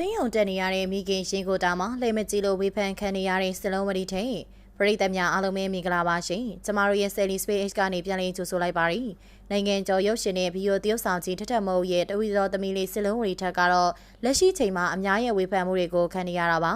စင်းရုံတက်နေရတဲ့မိခင်ရှင်ကိုတာမှာလှည့်မကြည့်လို့ဝေဖန်ခံနေရတဲ့စလုံးဝတီထိန်ပရိသတ်များအားလုံးပဲမင်္ဂလာပါရှင်ကျမတို့ရဲ့ Sally Space ကနေပြန်လည်ကြိုဆိုလိုက်ပါရစေ နိုင်ငံကျော်ရုပ်ရှင်နဲ့ဗီဒီယိုသရုပ်ဆောင်ကြီးထထမိုးရဲ့တဝီတော်သမီးလေးစလုံးဝတီထက်ကတော့လက်ရှိချိန်မှာအများရဲ့ဝေဖန်မှုတွေကိုခံနေရတာပါ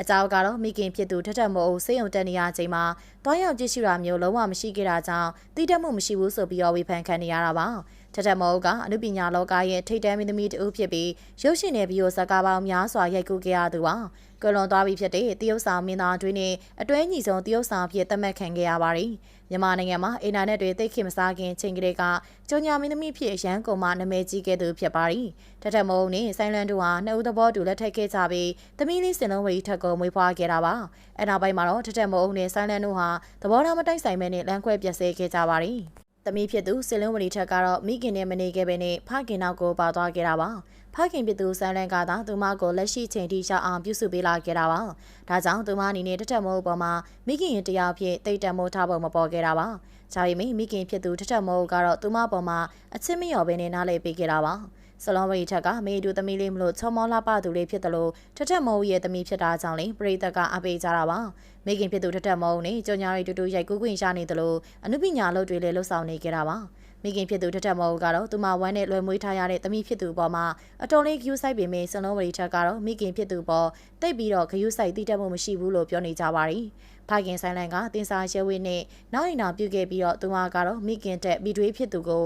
အကြောင်းကတော့မိခင်ဖြစ်သူထထမိုးစိတ်ုံတက်နေရချိန်မှာတွားရောက်ကြည့်ရှုတာမျိုးလုံးဝမရှိခဲ့တာကြောင့်တည်တတ်မှုမရှိဘူးဆိုပြီးတော့ဝေဖန်ခံနေရတာပါထထမိုးကအနုပညာလောကရဲ့ထိတ်တန်းမင်းသမီးတဦးဖြစ်ပြီးရုပ်ရှင်နဲ့ဗီဒီယိုဇာတ်ကားပေါင်းများစွာရိုက်ကူးခဲ့ရသူပါကွယ်လွန်သွားပြီဖြစ်တဲ့တရုတ်ဆောင်မင်းသားတွေနဲ့အတွဲညီဆုံးတရုတ်ဆောင်ဖြစ်သတ်မှတ်ခံခဲ့ရပါတယ် မြန်မာနိုင်ငံမှာအင်တာနက်တွေသိခင်မစားခင်ချိန်ကလေးကကျောညာမင်းသမီးဖြစ်ရန်ကုန်မှာနာမည်ကြီးခဲ့သူဖြစ်ပါတယ်ထထမိုးနဲ့ဆိုင်းလန်တို့ဟာနှစ်ဦးသဘောတူလက်ထပ်ခဲ့ကြပြီးသမီးလေးစင်လုံးဝီထက်ကိုမွေးဖွားခဲ့တာပါအဲ့နောက်ပိုင်းမှာတော့ထထမိုးနဲ့ဆိုင်းလန်တို့ဟာသဘောထားမတိုက်ဆိုင်မဲနဲ့လမ်းခွဲပြက်ဆဲခဲ့ကြပါတယ် သမီးဖြစ်သူစင်လုံးဝရီထက်ကတော့မိခင်နဲ့မနေခဲ့ပဲနဲ့ဖခင်နောက်ကိုပါသွားခဲ့တာပါဖခင်ဖြစ်သူဆန်လန်ကသာသူမကိုလက်ရှိချိန်ထိရှောက်အောင်ပြုစုပေးလာခဲ့တာပါဒါကြောင့်သူမအနေနဲ့တထက်မိုးပေါ်မှာမိခင်ရင်တရားဖြစ်တိတ်တမိုးထားဖို့မပေါ်ခဲ့တာပါဂျာရီမီမိခင်ဖြစ်သူတထက်မိုးကတော့သူမပေါ်မှာအချစ်မလျော်ဘဲနဲ့နားလည်ပေးခဲ့တာပါ ဆလောဝရီထက်ကမေတူသမီးလေးမလို့ချောမောလာပသူလေးဖြစ်တယ်လို့ထထမိုးရဲ့သမီးဖြစ်တာကြောင့်လေပရိသတ်ကအပေးကြတာပါမိခင်ဖြစ်သူထထမိုးနဲ့ကြောညာရီတူတူရိုက်ကူးခွင့်ရနေတယ်လို့အနုပညာလုပ်တွေလည်းလှုပ်ဆောင်နေကြတာပါမိခင်ဖြစ်သူထထမောကတော့သူမဝမ်းနဲ့လွယ်မွေးထားရတဲ့သမီးဖြစ်သူပေါ်မှာအတော်လေးဂယုဆိုင်ပေမဲ့စလုံးဝရီထက်ကတော့မိခင်ဖြစ်သူပေါ်တိတ်ပြီးတော့ဂယုဆိုင်တိတက်မှုမရှိဘူးလို့ပြောနေကြပါရီဖခင်ဆိုင်လန်ကတင်စာရဲဝေးနဲ့နောက်ရင်တော်ပြုခဲ့ပြီးတော့သူမကတော့မိခင်တက်ပြီးတွေးဖြစ်သူကို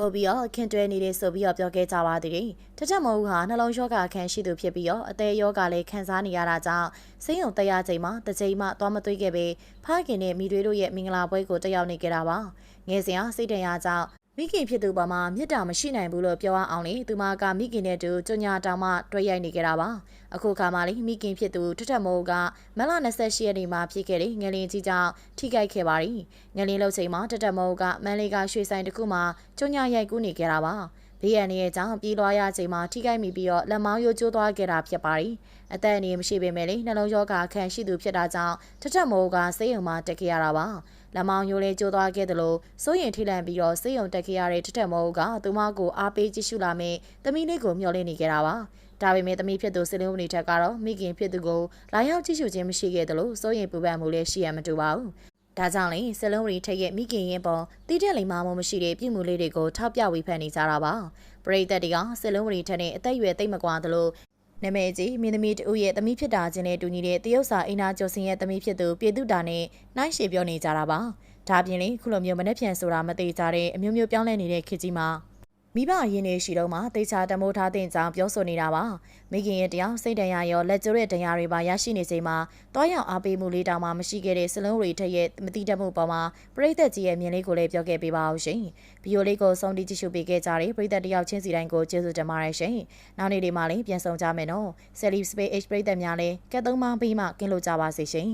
ပို့ပြီးတော့ခင်တွဲနေတယ်ဆိုပြီးတော့ပြောခဲ့ကြပါသေးတယ်။တထက်မဟုတ်ဟာနှလုံးယောဂခံရှိသူဖြစ်ပြီးတော့အသေးယောဂလည်းခံစားနေရတာကြောင့်စိတ်ုံတရားချိန်မှာတစ်ချိန်မှသွားမသွေးခဲ့ပဲဖခင်နဲ့မိတွေတို့ရဲ့မင်္ဂလာပွဲကိုတက်ရောက်နေကြတာပါ။ငယ်စဉ်ကစိတ်တရားကြောင့် မိခင်ဖြစ်သူပေါ်မှာမြစ်တာမရှိနိုင်ဘူးလို့ပြောရအောင်လေသူမကမိခင်နဲ့တူကြညာတောင်မှတွဲရိုက်နေကြတာပါအခုခါမှလေမိခင်ဖြစ်သူထထမိုးကမလ28ရက်နေ့မှာဖြစ်ခဲ့တဲ့ငလင်ကြီးကြောင့်ထိခိုက်ခဲ့ပါရီငလင်လှုပ်ချိန်မှာထထမိုးကမန်လေးကရွှေဆိုင်တစ်ခုမှာကြညာရိုက်ကူးနေကြတာပါ ဘေးရန်ရဲ့အကြောင်းပြေးလွှားရချိန်မှာထိခိုက်မိပြီးတော့လက်မောင်းရိုးကျိုးသွားခဲ့တာဖြစ်ပါရီအသက်အန္တရာယ်မရှိပေမဲ့လေနှလုံးရောဂါခံရှိသူဖြစ်တာကြောင့်ထထမိုးကစိတ်ယုံမှတက်ခဲ့ရတာပါလက်မောင်းရိုးလေးကျိုးသွားခဲ့တယ်လို့စိုးရင်ထိလန့်ပြီးတော့စိတ်ယုံတက်ခဲ့ရတဲ့ထထမိုးကသူမကိုအားပေးကြည့်ရှုလာမယ်သမီးလေးကိုမျှော်လင့်နေကြတာပါဒါပေမဲ့သမီးဖြစ်သူစလင်းဝင်ထက်ကတော့မိခင်ဖြစ်သူကိုလာရောက်ကြည့်ရှုခြင်းမရှိခဲ့တယ်လို့စိုးရင်ပူပန်မှုလည်းရှိရမတူပါဘူး ဒါကြောင့်လေစလုံးရီထက်ရဲ့မိခင်ရင်ပေါ်တိတက်လိမ်မာမှုမရှိတဲ့ပြုမှုလေးတွေကိုထောက်ပြဝေဖန်နေကြတာပါပရိသတ်တွေကစလုံးရီထက်နဲ့အသက်အရွယ်သိမ့်မကွာသလိုနာမည်ကြီးမင်းသမီးတဦးရဲ့သမီးဖြစ်တာချင်းနဲ့တူညီတဲ့တရုတ်စာအိနာကျော်စင်ရဲ့သမီးဖြစ်သူပြည်သူတာနဲ့နှိုင်းရှေပြောနေကြတာပါဒါပြင်လေခုလိုမျိုးမနှက်ဖြန်ဆိုတာမသေးကြတဲ့အမျိုးမျိုးပြောင်းလဲနေတဲ့ခေတ်ကြီးမှာ မိဘရင်းနေရှိတော့မှတေချာတမိုးထားတဲ့ကြောင်ပြောဆိုနေတာပါမိခင်ရဲ့တရားစိတ်တန်ရာရောလက်ကျိုးတဲ့တရားတွေပါရရှိနေချိန်မှာတွားရောက်အားပေးမှုလေးတောင်မှမရှိခဲ့တဲ့စလုံးတွေထက်ရဲ့မတိတတ်မှုပေါ်မှာပရိသတ်ကြီးရဲ့မြင်လေးကိုလည်းပြောခဲ့ပေးပါအောင်ရှင်ဗီဒီယိုလေးကိုဆုံးတိကြည့်ရှုပေးခဲ့ကြတဲ့ပရိသတ်တယောက်ချင်းစီတိုင်းကိုကျေးဇူးတင်ပါတယ်ရှင်နောက်နေ့ဒီမှာလည်းပြန်ဆောင်ကြမယ်နော် Celib Space H ပရိသတ်များလည်းကက်သုံးပါးပြီးမှကင်းလို့ကြပါစေရှင်